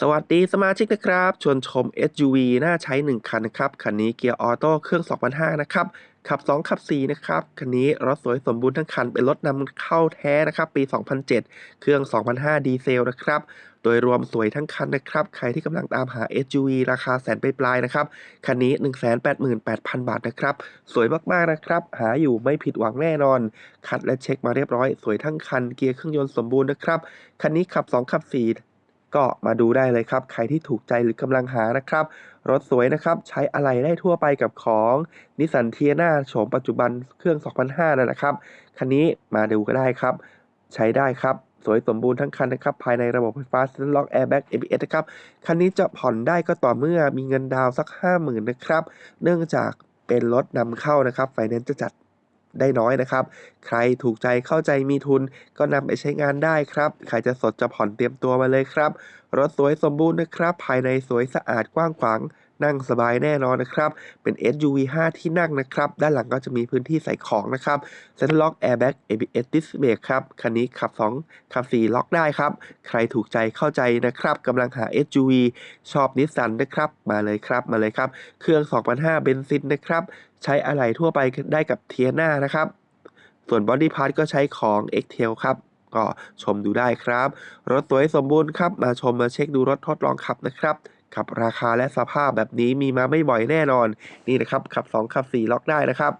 สวัสดีสมาชิกนะครับ ชวนชม SUV น่าใช้ 1 คันนะครับ คันนี้เกียร์ออโต้เครื่อง 2005 นะครับ ขับ 2 ขับ 4 นะครับ คันนี้รถสวยสมบูรณ์ทั้งคัน เป็นรถนำเข้าแท้นะครับ ปี 2007 เครื่อง 2005 ดีเซลนะครับ โดยรวมสวยทั้งคันนะครับ ใครที่กำลังตามหา SUV ราคาแสนปลายๆนะครับ คันนี้ 188,000 บาทนะครับ สวยมากๆนะครับ หาอยู่ไม่ผิดหวังแน่นอน คัดและเช็คมาเรียบร้อย สวยทั้งคัน เกียร์เครื่องยนต์สมบูรณ์นะครับ คันนี้ขับ 2 ขับ 4 ก็มาดูได้เลยครับ ใครที่ถูกใจหรือกำลังหานะครับ รถสวยนะครับ ใช้อะไรได้ทั่วไปกับของนิสสันเทียนาโฉมปัจจุบันเครื่อง 2005 นั่นแหละครับ คันนี้มาดูก็ได้ครับ ใช้ได้ครับสวยสมบูรณ์ทั้งคันนะครับ ภายในระบบไฟฟ้า Central Lock Airbag ABS นะครับ คันนี้จะผ่อนได้ก็ต่อเมื่อมีเงินดาวสัก 50,000 นะครับ เนื่องจากเป็นรถนำเข้านะครับ ไฟแนนซ์จะจัด ได้น้อยนะครับ ใครถูกใจเข้าใจมีทุน ก็นำไปใช้งานได้ครับ ใครจะสดจะผ่อนเตรียมตัวมาเลยครับ รถสวยสมบูรณ์นะครับ ภายในสวยสะอาดกว้างขวาง นั่งสบายแน่นอนนะครับ เป็น SUV 5 ที่นั่งนะครับ ด้านหลังก็จะมีพื้นที่ใส่ของนะครับ Central Lock Airbag ABS Disc Brake ครับ คันนี้ขับ 2 ขับ 4 ล็อกได้ครับ ใครถูกใจเข้าใจนะครับกำลังหา SUV ชอบนิสสันนะครับ มาเลยครับมาเลยครับ เครื่อง2005เบนซินนะครับใช้อะไหล่ทั่วไปได้กับเทียนานะครับ ส่วนบอดี้พาร์ทก็ใช้ของ x t a i l ครับก็ชมดูได้ครับ รถสวยสมบูรณ์ครับ มาชมมาเช็คดูรถทดลองขับนะครับ ขับราคาและสภาพแบบนี้มีมาไม่บ่อยแน่นอน นี่นะครับขับ 2 ขับ 4 ล็อกได้นะครับ